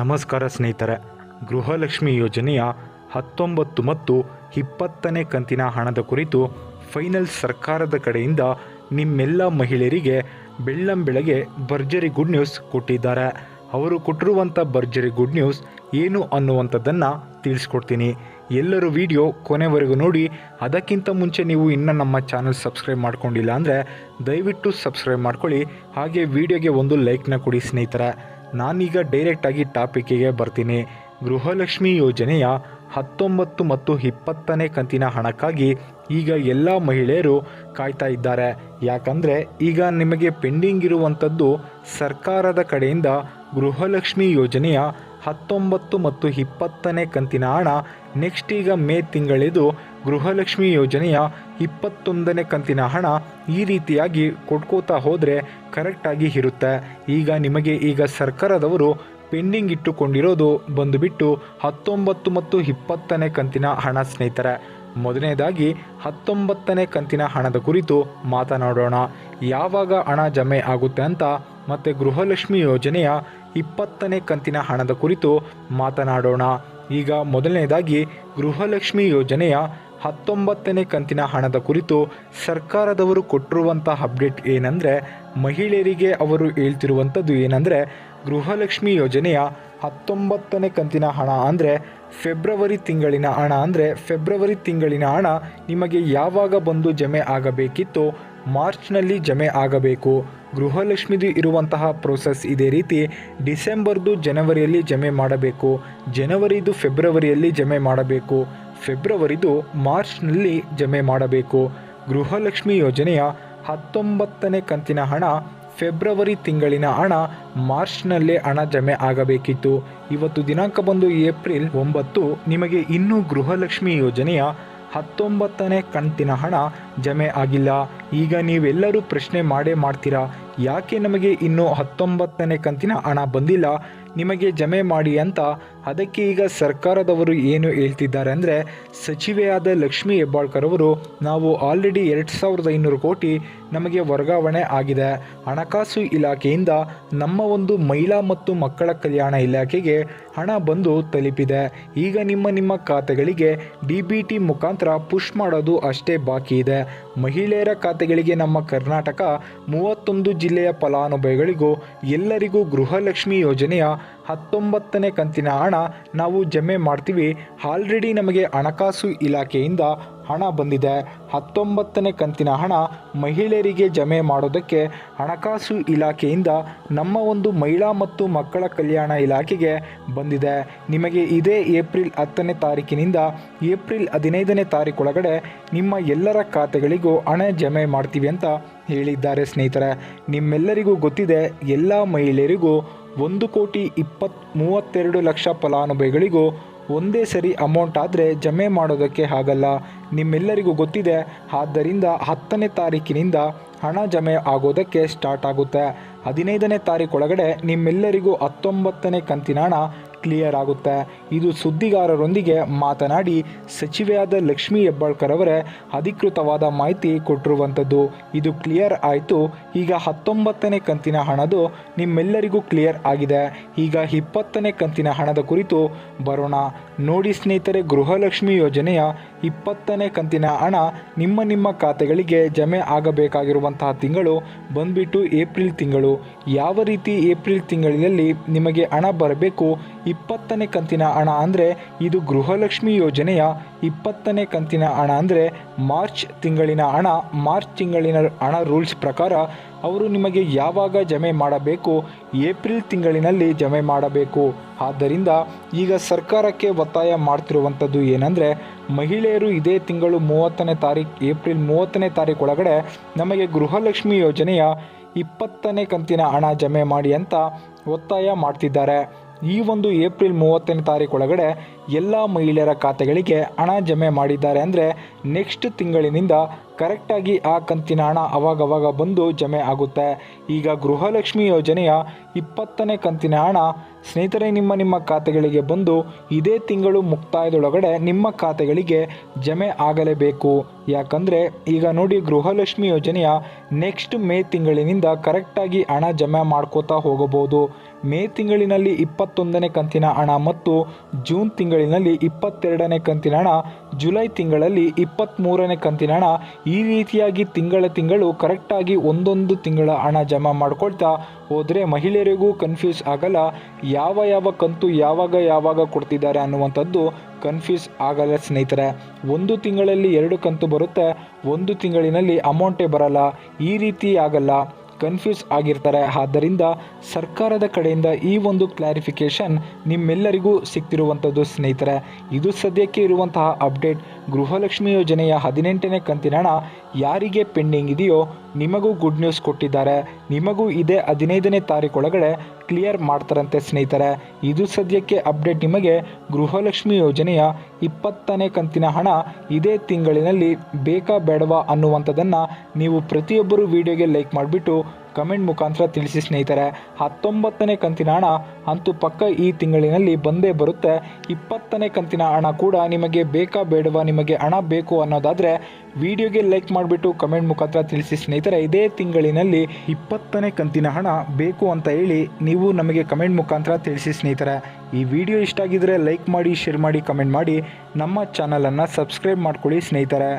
ನಮಸ್ಕಾರ ಸ್ನೇಹಿತರೆ. ಗೃಹಲಕ್ಷ್ಮಿ ಯೋಜನೆಯ ಹತ್ತೊಂಬತ್ತು ಮತ್ತು ಇಪ್ಪತ್ತನೇ ಕಂತಿನ ಹಣದ ಕುರಿತು ಫೈನಲ್ ಸರ್ಕಾರದ ಕಡೆಯಿಂದ ನಿಮ್ಮೆಲ್ಲ ಮಹಿಳೆಯರಿಗೆ ಬೆಳ್ಳಂಬೆಳಗ್ಗೆ ಭರ್ಜರಿ ಗುಡ್ ನ್ಯೂಸ್ ಕೊಟ್ಟಿದ್ದಾರೆ. ಅವರು ಕೊಟ್ಟಿರುವಂಥ ಭರ್ಜರಿ ಗುಡ್ ನ್ಯೂಸ್ ಏನು ಅನ್ನುವಂಥದ್ದನ್ನು ತಿಳಿಸ್ಕೊಡ್ತೀನಿ. ಎಲ್ಲರೂ ವಿಡಿಯೋ ಕೊನೆವರೆಗೂ ನೋಡಿ, ಅದಕ್ಕಿಂತ ಮುಂಚೆ ನೀವು ಇನ್ನೂ ನಮ್ಮ ಚಾನಲ್ ಸಬ್ಸ್ಕ್ರೈಬ್ ಮಾಡ್ಕೊಂಡಿಲ್ಲ ಅಂದರೆ ದಯವಿಟ್ಟು ಸಬ್ಸ್ಕ್ರೈಬ್ ಮಾಡ್ಕೊಳ್ಳಿ. ಹಾಗೆ ವಿಡಿಯೋಗೆ ಒಂದು ಲೈಕ್ನ ಕೊಡಿ ಸ್ನೇಹಿತರೆ. ನಾನೀಗ ಡೈರೆಕ್ಟಾಗಿ ಟಾಪಿಕ್ಕಿಗೆ ಬರ್ತೀನಿ. ಗೃಹಲಕ್ಷ್ಮಿ ಯೋಜನೆಯ ಹತ್ತೊಂಬತ್ತು ಮತ್ತು ಇಪ್ಪತ್ತನೇ ಕಂತಿನ ಹಣಕ್ಕಾಗಿ ಈಗ ಎಲ್ಲ ಮಹಿಳೆಯರು ಕಾಯ್ತಾ ಇದ್ದಾರೆ. ಯಾಕಂದರೆ ಈಗ ನಿಮಗೆ ಪೆಂಡಿಂಗ್ ಇರುವಂಥದ್ದು ಸರ್ಕಾರದ ಕಡೆಯಿಂದ ಗೃಹಲಕ್ಷ್ಮಿ ಯೋಜನೆಯ ಹತ್ತೊಂಬತ್ತು ಮತ್ತು ಇಪ್ಪತ್ತನೇ ಕಂತಿನ ಹಣ ನೆಕ್ಸ್ಟ್ ಈಗ ಮೇ ತಿಂಗಳಿದು ಗೃಹಲಕ್ಷ್ಮಿ ಯೋಜನೆಯ ಇಪ್ಪತ್ತೊಂದನೇ ಕಂತಿನ ಹಣ ಈ ರೀತಿಯಾಗಿ ಕೊಟ್ಕೋತಾ ಹೋದರೆ ಕರೆಕ್ಟಾಗಿ ಇರುತ್ತೆ. ಈಗ ನಿಮಗೆ ಈಗ ಸರ್ಕಾರದವರು ಪೆಂಡಿಂಗ್ ಇಟ್ಟುಕೊಂಡಿರೋದು ಬಂದುಬಿಟ್ಟು ಹತ್ತೊಂಬತ್ತು ಮತ್ತು ಇಪ್ಪತ್ತನೇ ಕಂತಿನ ಹಣ ಸ್ನೇಹಿತರೆ ಮೊದಲನೇದಾಗಿ ಹತ್ತೊಂಬತ್ತನೇ ಕಂತಿನ ಹಣದ ಕುರಿತು ಮಾತನಾಡೋಣ. ಯಾವಾಗ ಹಣ ಜಮೆ ಆಗುತ್ತೆ ಅಂತ ಮತ್ತು ಗೃಹಲಕ್ಷ್ಮಿ ಯೋಜನೆಯ ಇಪ್ಪತ್ತನೇ ಕಂತಿನ ಹಣದ ಕುರಿತು ಮಾತನಾಡೋಣ. ಈಗ ಮೊದಲನೇದಾಗಿ ಗೃಹಲಕ್ಷ್ಮಿ ಯೋಜನೆಯ ಹತ್ತೊಂಬತ್ತನೇ ಕಂತಿನ ಹಣದ ಕುರಿತು ಸರ್ಕಾರದವರು ಕೊಟ್ಟಿರುವಂಥ ಅಪ್ಡೇಟ್ ಏನಂದರೆ, ಮಹಿಳೆಯರಿಗೆ ಅವರು ಹೇಳ್ತಿರುವಂಥದ್ದು ಏನಂದರೆ, ಗೃಹಲಕ್ಷ್ಮಿ ಯೋಜನೆಯ ಹತ್ತೊಂಬತ್ತನೇ ಕಂತಿನ ಹಣ ಅಂದರೆ ಫೆಬ್ರವರಿ ತಿಂಗಳಿನ ಹಣ ಅಂದರೆ ಫೆಬ್ರವರಿ ತಿಂಗಳಿನ ಹಣ ನಿಮಗೆ ಯಾವಾಗ ಬಂದು ಜಮೆ ಆಗಬೇಕಿತ್ತು ಮಾರ್ಚ್ನಲ್ಲಿ ಜಮೆ ಆಗಬೇಕು. ಗೃಹಲಕ್ಷ್ಮಿದು ಇರುವಂತಹ ಪ್ರೋಸೆಸ್ ಇದೇ ರೀತಿ ಡಿಸೆಂಬರ್ದು ಜನವರಿಯಲ್ಲಿ ಜಮೆ ಮಾಡಬೇಕು. ಜನವರಿದು ಫೆಬ್ರವರಿಯಲ್ಲಿ ಜಮೆ ಮಾಡಬೇಕು. ಫೆಬ್ರವರಿದು ಮಾರ್ಚ್ನಲ್ಲಿ ಜಮೆ ಮಾಡಬೇಕು. ಗೃಹಲಕ್ಷ್ಮಿ ಯೋಜನೆಯ ಹತ್ತೊಂಬತ್ತನೇ ಕಂತಿನ ಹಣ ಫೆಬ್ರವರಿ ತಿಂಗಳಿನ ಹಣ ಮಾರ್ಚ್ನಲ್ಲೇ ಹಣ ಜಮೆ ಆಗಬೇಕಿತ್ತು. ಇವತ್ತು ದಿನಾಂಕ ಬಂದು ಏಪ್ರಿಲ್ ಒಂಬತ್ತು. ನಿಮಗೆ ಇನ್ನೂ ಗೃಹಲಕ್ಷ್ಮಿ ಯೋಜನೆಯ ಹತ್ತೊಂಬತ್ತನೇ ಕಂತಿನ ಹಣ ಜಮೆ ಆಗಿಲ್ಲ. ಈಗ ನೀವೆಲ್ಲರೂ ಪ್ರಶ್ನೆ ಮಾಡೇ ಮಾಡ್ತೀರಾ? ಯಾಕೆ ನಮಗೆ ಇನ್ನೂ ಹತ್ತೊಂಬತ್ತನೇ ಕಂತಿನ ಹಣ ಬಂದಿಲ್ಲ? ನಿಮಗೆ ಜಮೆ ಮಾಡಿ ಅಂತ ಅದಕ್ಕೆ ಈಗ ಸರ್ಕಾರದವರು ಏನು ಹೇಳ್ತಿದ್ದಾರೆ ಅಂದರೆ ಸಚಿವೆಯಾದ ಲಕ್ಷ್ಮೀ ಹೆಬ್ಬಾಳ್ಕರ್ ಅವರು, ನಾವು ಆಲ್ರೆಡಿ ಎರಡು ಸಾವಿರದ ಐನೂರು ಕೋಟಿ ನಮಗೆ ವರ್ಗಾವಣೆ ಆಗಿದೆ. ಹಣಕಾಸು ಇಲಾಖೆಯಿಂದ ನಮ್ಮ ಒಂದು ಮಹಿಳಾ ಮತ್ತು ಮಕ್ಕಳ ಕಲ್ಯಾಣ ಇಲಾಖೆಗೆ ಹಣ ಬಂದು ತಲುಪಿದೆ. ಈಗ ನಿಮ್ಮ ನಿಮ್ಮ ಖಾತೆಗಳಿಗೆ ಡಿ ಬಿ ಟಿ ಮುಖಾಂತರ ಪುಷ್ ಮಾಡೋದು ಅಷ್ಟೇ ಬಾಕಿ ಇದೆ. ಮಹಿಳೆಯರ ಖಾತೆಗಳಿಗೆ ನಮ್ಮ ಕರ್ನಾಟಕ ಮೂವತ್ತೊಂದು ಜಿಲ್ಲೆಯ ಫಲಾನುಭವಿಗಳಿಗೂ ಎಲ್ಲರಿಗೂ ಗೃಹಲಕ್ಷ್ಮಿ ಯೋಜನೆಯ ಹತ್ತೊಂಬತ್ತನೇ ಕಂತಿನ ಹಣ ನಾವು ಜಮೆ ಮಾಡ್ತೀವಿ. ಆಲ್ರೆಡಿ ನಮಗೆ ಹಣಕಾಸು ಇಲಾಖೆಯಿಂದ ಹಣ ಬಂದಿದೆ. ಹತ್ತೊಂಬತ್ತನೇ ಕಂತಿನ ಹಣ ಮಹಿಳೆಯರಿಗೆ ಜಮೆ ಮಾಡೋದಕ್ಕೆ ಹಣಕಾಸು ಇಲಾಖೆಯಿಂದ ನಮ್ಮ ಒಂದು ಮಹಿಳಾ ಮತ್ತು ಮಕ್ಕಳ ಕಲ್ಯಾಣ ಇಲಾಖೆಗೆ ಬಂದಿದೆ. ನಿಮಗೆ ಇದೇ ಏಪ್ರಿಲ್ ಹತ್ತನೇ ತಾರೀಕಿನಿಂದ ಏಪ್ರಿಲ್ ಹದಿನೈದನೇ ತಾರೀಕೊಳಗಡೆ ನಿಮ್ಮ ಎಲ್ಲರ ಖಾತೆಗಳಿಗೂ ಹಣ ಜಮೆ ಮಾಡ್ತೀವಿ ಅಂತ ಹೇಳಿದ್ದಾರೆ ಸ್ನೇಹಿತರೆ. ನಿಮ್ಮೆಲ್ಲರಿಗೂ ಗೊತ್ತಿದೆ, ಎಲ್ಲ ಮಹಿಳೆಯರಿಗೂ ಒಂದು ಕೋಟಿ ಇಪ್ಪತ್ ಮೂವತ್ತೆರಡು ಲಕ್ಷ ಫಲಾನುಭವಿಗಳಿಗೂ ಒಂದೇ ಸರಿ ಅಮೌಂಟ್ ಆದರೆ ಜಮೆ ಮಾಡೋದಕ್ಕೆ ಆಗಲ್ಲ. ನಿಮ್ಮೆಲ್ಲರಿಗೂ ಗೊತ್ತಿದೆ, ಆದ್ದರಿಂದ ಹತ್ತನೇ ತಾರೀಕಿನಿಂದ ಹಣ ಜಮೆ ಆಗೋದಕ್ಕೆ ಸ್ಟಾರ್ಟ್ ಆಗುತ್ತೆ. ಹದಿನೈದನೇ ತಾರೀಕೊಳಗಡೆ ನಿಮ್ಮೆಲ್ಲರಿಗೂ ಹತ್ತೊಂಬತ್ತನೇ ಕಂತಿನ ಹಣ ಕ್ಲಿಯರ್ ಆಗುತ್ತೆ. ಇದು ಸುದ್ದಿಗಾರರೊಂದಿಗೆ ಮಾತನಾಡಿ ಸಚಿವೆಯಾದ ಲಕ್ಷ್ಮೀ ಹೆಬ್ಬಾಳ್ಕರ್ ಅವರೇ ಅಧಿಕೃತವಾದ ಮಾಹಿತಿ ಕೊಟ್ಟಿರುವಂಥದ್ದು ಇದು ಕ್ಲಿಯರ್ ಆಯಿತು. ಈಗ ಹತ್ತೊಂಬತ್ತನೇ ಕಂತಿನ ಹಣದು ನಿಮ್ಮೆಲ್ಲರಿಗೂ ಕ್ಲಿಯರ್ ಆಗಿದೆ. ಈಗ ಇಪ್ಪತ್ತನೇ ಕಂತಿನ ಹಣದ ಕುರಿತು ಬರೋಣ. ನೋಡಿ ಸ್ನೇಹಿತರೆ, ಗೃಹಲಕ್ಷ್ಮಿ ಯೋಜನೆಯ ಇಪ್ಪತ್ತನೇ ಕಂತಿನ ಹಣ ನಿಮ್ಮ ನಿಮ್ಮ ಖಾತೆಗಳಿಗೆ ಜಮೆ ಆಗಬೇಕಾಗಿರುವಂತಹ ತಿಂಗಳು ಬಂದ್ಬಿಟ್ಟು ಏಪ್ರಿಲ್ ತಿಂಗಳು. ಯಾವ ರೀತಿ ಏಪ್ರಿಲ್ ತಿಂಗಳಿನಲ್ಲಿ ನಿಮಗೆ ಹಣ ಬರಬೇಕು? ಇಪ್ಪತ್ತನೇ ಕಂತಿನ ಹಣ ಅಂದರೆ ಇದು ಗೃಹಲಕ್ಷ್ಮಿ ಯೋಜನೆಯ ಇಪ್ಪತ್ತನೇ ಕಂತಿನ ಹಣ ಅಂದರೆ ಮಾರ್ಚ್ ತಿಂಗಳಿನ ಹಣ. ಮಾರ್ಚ್ ತಿಂಗಳಿನ ಹಣ ರೂಲ್ಸ್ ಪ್ರಕಾರ ಅವರು ನಿಮಗೆ ಯಾವಾಗ ಜಮೆ ಮಾಡಬೇಕು? ಏಪ್ರಿಲ್ ತಿಂಗಳಿನಲ್ಲಿ ಜಮೆ ಮಾಡಬೇಕು. ಆದ್ದರಿಂದ ಈಗ ಸರ್ಕಾರಕ್ಕೆ ಒತ್ತಾಯ ಮಾಡ್ತಿರುವಂಥದ್ದು ಏನಂದರೆ, ಮಹಿಳೆಯರು ಇದೇ ತಿಂಗಳು ಮೂವತ್ತನೇ ತಾರೀಕು ಏಪ್ರಿಲ್ ಮೂವತ್ತನೇ ತಾರೀಕು ಒಳಗಡೆ ನಮಗೆ ಗೃಹಲಕ್ಷ್ಮಿ ಯೋಜನೆಯ ಇಪ್ಪತ್ತನೇ ಕಂತಿನ ಹಣ ಜಮೆ ಮಾಡಿ ಅಂತ ಒತ್ತಾಯ ಮಾಡ್ತಿದ್ದಾರೆ. ಈ ಒಂದು ಏಪ್ರಿಲ್ ಮೂವತ್ತನೇ ತಾರೀಕು ಒಳಗಡೆ ಎಲ್ಲ ಮಹಿಳೆಯರ ಖಾತೆಗಳಿಗೆ ಹಣ ಜಮೆ ಮಾಡಿದ್ದಾರೆ ಅಂದರೆ ನೆಕ್ಸ್ಟ್ ತಿಂಗಳಿನಿಂದ ಕರೆಕ್ಟಾಗಿ ಆ ಕಂತಿನ ಹಣ ಅವಾಗವಾಗ ಬಂದು ಜಮೆ ಆಗುತ್ತೆ. ಈಗ ಗೃಹಲಕ್ಷ್ಮಿ ಯೋಜನೆಯ ಇಪ್ಪತ್ತನೇ ಕಂತಿನ ಹಣ ಸ್ನೇಹಿತರೆ, ನಿಮ್ಮ ನಿಮ್ಮ ಖಾತೆಗಳಿಗೆ ಬಂದು ಇದೇ ತಿಂಗಳು ಮುಕ್ತಾಯದೊಳಗಡೆ ನಿಮ್ಮ ಖಾತೆಗಳಿಗೆ ಜಮೆ ಆಗಲೇಬೇಕು. ಯಾಕಂದರೆ ಈಗ ನೋಡಿ ಗೃಹಲಕ್ಷ್ಮಿ ಯೋಜನೆಯ ನೆಕ್ಸ್ಟ್ ಮೇ ತಿಂಗಳಿನಿಂದ ಕರೆಕ್ಟಾಗಿ ಹಣ ಜಮೆ ಮಾಡ್ಕೋತಾ ಹೋಗಬಹುದು. ಮೇ ತಿಂಗಳಿನಲ್ಲಿ ಇಪ್ಪತ್ತೊಂದನೇ ಕಂತಿನ ಹಣ ಮತ್ತು ಜೂನ್ ತಿಂಗಳಿನಲ್ಲಿ ಇಪ್ಪತ್ತೆರಡನೇ ಕಂತಿನ ಹಣ, ಜುಲೈ ತಿಂಗಳಲ್ಲಿ ಇಪ್ಪತ್ತ್ಮೂರನೇ ಕಂತಿನ ಹಣ. ಈ ರೀತಿಯಾಗಿ ತಿಂಗಳ ತಿಂಗಳು ಕರೆಕ್ಟಾಗಿ ಒಂದೊಂದು ತಿಂಗಳ ಹಣ ಜಮಾ ಮಾಡ್ಕೊಳ್ತಾ ಹೋದರೆ ಮಹಿಳೆಯರಿಗೂ ಕನ್ಫ್ಯೂಸ್ ಆಗಲ್ಲ. ಯಾವ ಯಾವ ಕಂತು ಯಾವಾಗ ಯಾವಾಗ ಕೊಡ್ತಿದ್ದಾರೆ ಅನ್ನುವಂಥದ್ದು ಕನ್ಫ್ಯೂಸ್ ಆಗಲ್ಲ ಸ್ನೇಹಿತರೆ. ಒಂದು ತಿಂಗಳಲ್ಲಿ ಎರಡು ಕಂತು ಬರುತ್ತೆ, ಒಂದು ತಿಂಗಳಿನಲ್ಲಿ ಅಮೌಂಟೇ ಬರಲ್ಲ. ಈ ರೀತಿ ಆಗಲ್ಲ. ಕನ್ಫ್ಯೂಸ್ ಆಗಿರ್ತಾರೆ. ಆದ್ದರಿಂದ ಸರ್ಕಾರದ ಕಡೆಯಿಂದ ಈ ಒಂದು ಕ್ಲಾರಿಫಿಕೇಷನ್ ನಿಮ್ಮೆಲ್ಲರಿಗೂ ಸಿಗ್ತಿರುವಂಥದ್ದು ಸ್ನೇಹಿತರೆ. ಇದು ಸದ್ಯಕ್ಕೆ ಇರುವಂತಹ ಅಪ್ಡೇಟ್. ಗೃಹಲಕ್ಷ್ಮಿ ಯೋಜನೆಯ ಹದಿನೆಂಟನೇ ಕಂತಿನ ಹಣ ಯಾರಿಗೆ ಪೆಂಡಿಂಗ್ ಇದೆಯೋ ನಿಮಗೂ ಗುಡ್ ನ್ಯೂಸ್ ಕೊಟ್ಟಿದ್ದಾರೆ. ನಿಮಗೂ ಇದೇ ಹದಿನೈದನೇ ತಾರೀಕೊಳಗಡೆ ಕ್ಲಿಯರ್ ಮಾಡ್ತಾರಂತೆ ಸ್ನೇಹಿತರೆ. ಇದು ಸದ್ಯಕ್ಕೆ ಅಪ್ಡೇಟ್ ನಿಮಗೆ ಗೃಹಲಕ್ಷ್ಮಿ ಯೋಜನೆಯ ಇಪ್ಪತ್ತನೇ ಕಂತಿನ ಹಣ ಇದೇ ತಿಂಗಳಿನಲ್ಲಿ ಬೇಕಾ ಬೇಡವಾ ಅನ್ನುವಂಥದ್ದನ್ನು ನೀವು ಪ್ರತಿಯೊಬ್ಬರು ವಿಡಿಯೋಗೆ ಲೈಕ್ ಮಾಡಿಬಿಟ್ಟು ಕಮೆಂಟ್ ಮುಖಾಂತರ ತಿಳಿಸಿ ಸ್ನೇಹಿತರೆ. ಹತ್ತೊಂಬತ್ತನೇ ಕಂತಿನ ಹಣ ಅಂತೂ ಪಕ್ಕ ಈ ತಿಂಗಳಿನಲ್ಲಿ ಬಂದೇ ಬರುತ್ತೆ. ಇಪ್ಪತ್ತನೇ ಕಂತಿನ ಹಣ ಕೂಡ ನಿಮಗೆ ಬೇಕಾ ಬೇಡವಾ, ನಿಮಗೆ ಹಣ ಬೇಕು ಅನ್ನೋದಾದರೆ ವಿಡಿಯೋಗೆ ಲೈಕ್ ಮಾಡಿಬಿಟ್ಟು ಕಮೆಂಟ್ ಮುಖಾಂತರ ತಿಳಿಸಿ ಸ್ನೇಹಿತರೆ. ಇದೇ ತಿಂಗಳಿನಲ್ಲಿ ಇಪ್ಪತ್ತನೇ ಕಂತಿನ ಹಣ ಬೇಕು ಅಂತ ಹೇಳಿ ನೀವು ನಮಗೆ ಕಮೆಂಟ್ ಮುಖಾಂತರ ತಿಳಿಸಿ ಸ್ನೇಹಿತರೆ. ಈ ವಿಡಿಯೋ ಇಷ್ಟ ಆಗಿದ್ರೆ ಲೈಕ್ ಮಾಡಿ, ಶೇರ್ ಮಾಡಿ, ಕಮೆಂಟ್ ಮಾಡಿ. ನಮ್ಮ ಚಾನಲನ್ನು ಸಬ್ಸ್ಕ್ರೈಬ್ ಮಾಡ್ಕೊಳ್ಳಿ ಸ್ನೇಹಿತರೆ.